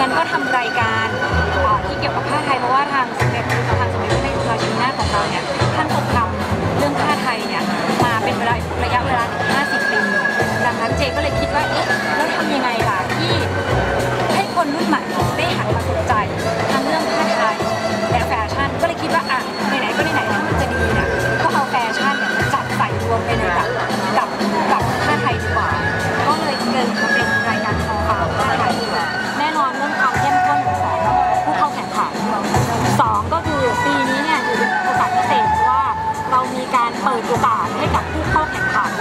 กันก็ทำรายการที่เกี่ยวกับผ้าไทยเพราะว่าทางสมเด็จพระทางสมเด็จพระนเรศวรราชินีนาถของเราเนี่ย 2 ก็คือปีนี้เนี่ยอยู่ในโอกาสพิเศษเพราะว่าเรามีการเปิดโอกาสให้กับผู้เข้าแข่งขัน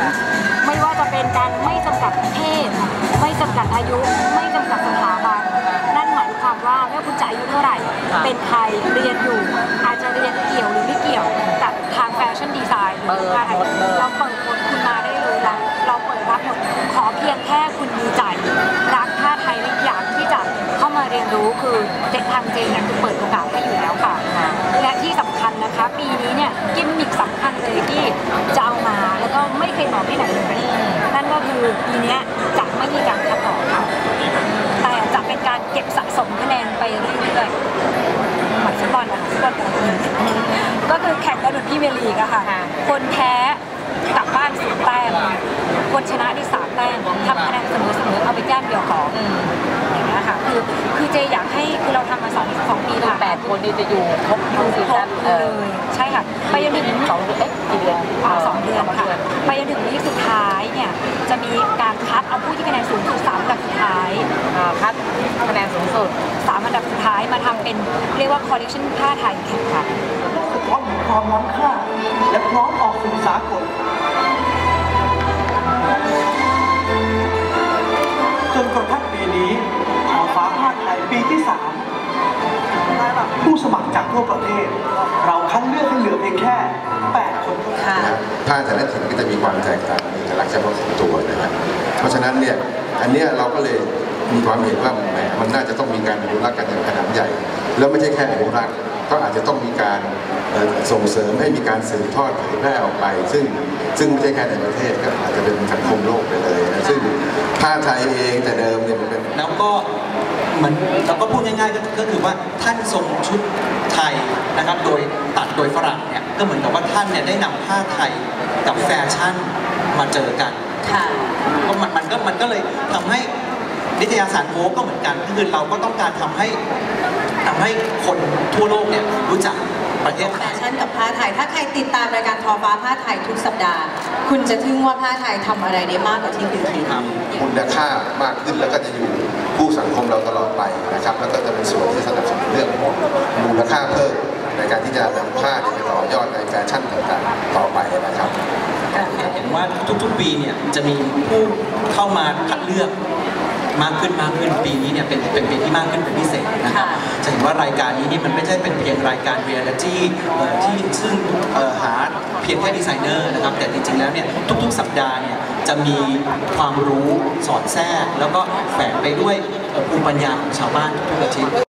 ไม่ว่าจะเป็นการไม่จำกัดเพศ ไม่จำกัดอายุ ไม่จำกัดสถาบันนั่นหมายความว่าไม่ว่าคุณจะอายุเท่าไหร่ เป็นไทยเรียนอยู่ อาจจะเรียนเกี่ยวหรือไม่เกี่ยวกับทางแฟชั่นดีไซน์หรือการเราเปิดคนคุณมาได้เลยเราเราเปิดรับหมดขอเพียงแค่คุณมีใจรักท่าไทยและอยากที่จะเข้ามาเรียนรู้คือเจ็ดทางเจนเนี่ยคือเปิดโอกาสให้อยู่ ปีนี้เนี่ยกิมมิคสำคัญเลยที่จะเอามาแล้วก็ไม่เคยบอกที่ไหนเลยนั่นก็คือปีเนี้ยจะไม่มีการคัดออกค่ะแต่จะเป็นการเก็บสะสมคะแนนไปเรื่อยๆเหมือนฟุตบอลนะคะฟุตบอลปกติก็คือแข่งกันเหมือนพี่เมยร์ลีกอะค่ะ คนแพ้กลับบ้านศูนย์แต้มคนชนะได้สามแต้มทำคะแนนเสมอๆเอาไปแก้มเดียวของอย่างเงี้ย ค่ะคือคือเจอยากให้คือเราทำมาสองสองปีผ่านแปดคนนี้จะอยู่ครบทั้งซีครซั่บนเลเออยใช่ค่ะไปจนถึงสองเดือนเอ๊ะกี่เดือนอ่าสองเดือนค่ะไปจนถึงวีคสุดท้ายเนี่ยจะมีการคัดเอาผู้ที่คะแนนสูงสุดสามอันดับสุดท้ายอ่าคัดคะแนนสูงสุดสามอันดับสุดท้ายมาทำเป็นเรียกว่าคอลเลกชันผ้าไทยแข่งขันสะท้อนถึงความล้ำค่าและพร้อมออกสู่สากลจนกระทั่งปีนี้ทอฟ้าภาคไทยปีที่สามผู้สมัครจากทั่วประเทศ เราคัดเลือกให้เหลือเพียงแค่ 8 คนเท่านั้นค่ะนะครับผ้าแต่ละถิ่นก็จะมีความแตกต่างมีเอกลักษณ์เฉพาะของตัวนะครับเพราะฉะนั้นเนี่ยอันเนี้ยเราก็เลยมีความเห็นว่าแหมมันน่าจะต้องมีการอนุรักษ์กันอย่างขนาดใหญ่ แล้วไม่ใช่แค่อนุรักษ์ก็อาจจะต้องมีการเอ่อส่งเสริมให้มีการสืบทอดเผยแพร่ออกไป ซึ่งซึ่งไม่ใช่แค่ในประเทศก็อาจจะเป็นสังคมโลกไปเลยนะซึ่งผ้าไทยเองแต่เดิมเนี่ยมันเป็นแล้วก็เห มือนเราก็พูดง่ายๆก็ก็คือว่าท่านทรงชุดไทยนะครับโดยตัดโดยฝรั่งเนี่ยก็เหมือนกับว่าท่านเนี่ยได้นำผ้าไทยกับแฟชั่นมาเจอกันค่ะก็มันมันก็มันก็เลยทำให้นิตยสารโวก็เหมือนกันคือเราก็ต้องการทำให้ทำให้คนทั่วโลกเนี่ยรู้จักประเทศไทแฟยชั่นกับผ้าไทย ถ้าใครติดตามรายการทอฟ้าผ้าไทยทุกสัปดาห์ คุณจะทึ่งว่าผ้าไทยทำอะไรได้มากกว่าที่คุณคิดครับมูลค่ามากขึ้นแล้วก็จะอยู่ นะครับแล้วก็จะเป็นส่วนที่สนับสนุนเรื่องของมูลค่าเพิ่มในการที่จะนำผ้าไปต่อยอดในแฟชั่นต่างๆต่อไปนะครับเห็นว่าทุกๆปีเนี่ยจะมีผู้เข้ามาคัดเลือก มากขึ้นมากขึ้นปีนี้เนี่ยเป็นเป็นปีที่มากขึ้นเป็นพิเศษนะครับค่ะจะเห็นว่ารายการนี้นี่มันไม่ใช่เป็นเพียงรายการเรียลลิตี้ที่ซึ่งเอ่อหาเพียงแค่ดีไซเนอร์นะครับแต่จริงๆแล้วเนี่ยทุกๆ สัปดาห์เนี่ยจะมีความรู้สอดแทรก แล้วก็แฝงไปด้วยเอ่อภูมิปัญญาของชาวบ้านทุกๆอาทิตย์